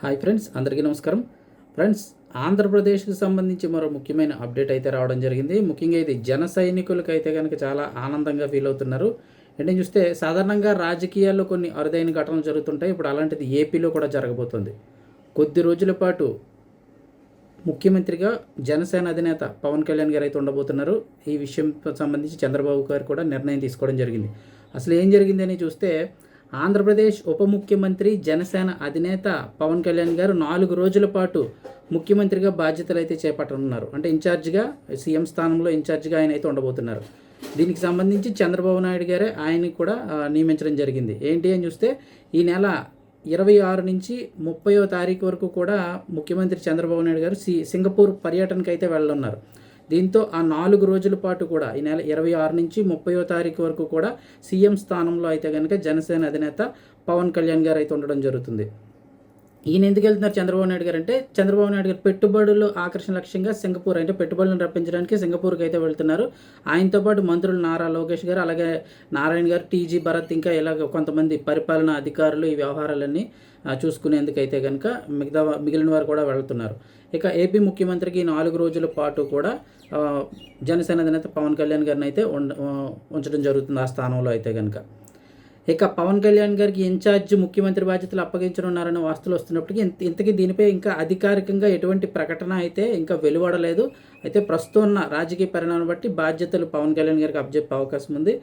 Hi friends అందరికీ నమస్కారం. Friends ఆంధ్రప్రదేశ్కి సంబంధించి మరో ముఖ్యమైన అప్డేట్ అయితే రావడం జరిగింది. ముఖ్యంగా ఇది జన సైనికులకు అయితే కనుక చాలా ఆనందంగా ఫీల్ అవుతున్నారు. అంటే చూస్తే సాధారణంగా రాజకీయాల్లో కొన్ని అరుదైన ఘటనలు జరుగుతుంటాయి. ఇప్పుడు అలాంటిది ఏపీలో కూడా జరగబోతుంది. కొద్ది రోజుల పాటు ముఖ్యమంత్రిగా జనసేన అధినేత పవన్ కళ్యాణ్ గారు అయితే ఉండబోతున్నారు. ఈ విషయం సంబంధించి చంద్రబాబు గారు కూడా నిర్ణయం తీసుకోవడం జరిగింది. అసలు ఏం జరిగిందని చూస్తే ఆంధ్రప్రదేశ్ ఉప ముఖ్యమంత్రి జనసేన అధినేత పవన్ కళ్యాణ్ గారు నాలుగు రోజుల పాటు ముఖ్యమంత్రిగా బాధ్యతలు అయితే చేపట్టనున్నారు. అంటే ఇన్ఛార్జిగా సీఎం స్థానంలో ఇన్ఛార్జిగా ఆయన అయితే ఉండబోతున్నారు. దీనికి సంబంధించి చంద్రబాబు నాయుడు గారే ఆయన్ని కూడా నియమించడం జరిగింది. ఏంటి అని చూస్తే ఈ నెల ఇరవై ఆరు నుంచి ముప్పయో తారీఖు వరకు కూడా ముఖ్యమంత్రి చంద్రబాబు నాయుడు గారు సి సింగపూర్ పర్యటనకు అయితే వెళ్ళనున్నారు. దీంతో ఆ నాలుగు రోజుల పాటు కూడా ఈ నెల ఇరవై ఆరు నుంచి ముప్పయో తారీఖు వరకు కూడా సీఎం స్థానంలో అయితే కనుక జనసేన అధినేత పవన్ కళ్యాణ్ గారు అయితే ఉండడం జరుగుతుంది. ఈయన ఎందుకు వెళ్తున్నారు చంద్రబాబు నాయుడు గారు అంటే చంద్రబాబు నాయుడు గారు పెట్టుబడులు ఆకర్షణ లక్ష్యంగా సింగపూర్ అంటే పెట్టుబడులను రప్పించడానికి సింగపూర్కి అయితే వెళ్తున్నారు. ఆయనతో పాటు మంత్రులు నారా లోకేష్ గారు అలాగే నారాయణ గారు టీజీ భరత్ ఇంకా ఇలాగ కొంతమంది పరిపాలనా అధికారులు ఈ వ్యవహారాలన్నీ చూసుకునేందుకు అయితే కనుక మిగతా మిగిలిన వారు కూడా వెళ్తున్నారు. ఇక ఏపీ ముఖ్యమంత్రికి నాలుగు రోజుల పాటు కూడా జనసేన అధినేత పవన్ కళ్యాణ్ గారిని అయితే ఉండ ఉంచడం జరుగుతుంది ఆ స్థానంలో అయితే కనుక ఇక పవన్ కళ్యాణ్ గారికి ఇన్ఛార్జ్ ముఖ్యమంత్రి బాధ్యతలు అప్పగించనున్నారన్న వార్తలు వస్తున్నప్పటికీ ఇంత ఇంతకీ దీనిపై ఇంకా అధికారికంగా ఎటువంటి ప్రకటన అయితే ఇంకా వెలువడలేదు. అయితే ప్రస్తుతం ఉన్న రాజకీయ పరిణామాన్ని బట్టి బాధ్యతలు పవన్ కళ్యాణ్ గారికి అప్పచెప్పే అవకాశం ఉంది.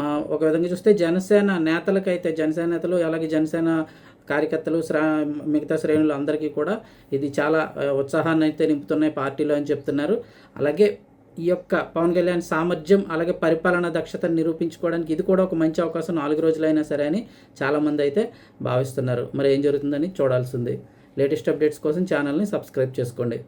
మా ఒక విధంగా చూస్తే జనసేన నేతలకైతే జనసేన నేతలు అలాగే జనసేన కార్యకర్తలు శ్రా మిగతా శ్రేణులు అందరికీ కూడా ఇది చాలా ఉత్సాహాన్ని అయితే నింపుతున్నాయి పార్టీలో అని చెప్తున్నారు. అలాగే ఈ యొక్క పవన్ కళ్యాణ్ సామర్థ్యం అలాగే పరిపాలన దక్షతను నిరూపించుకోవడానికి ఇది కూడా ఒక మంచి అవకాశం నాలుగు రోజులైనా సరే అని చాలామంది అయితే భావిస్తున్నారు. మరి ఏం జరుగుతుందని చూడాల్సింది. లేటెస్ట్ అప్డేట్స్ కోసం ఛానల్ని సబ్స్క్రైబ్ చేసుకోండి.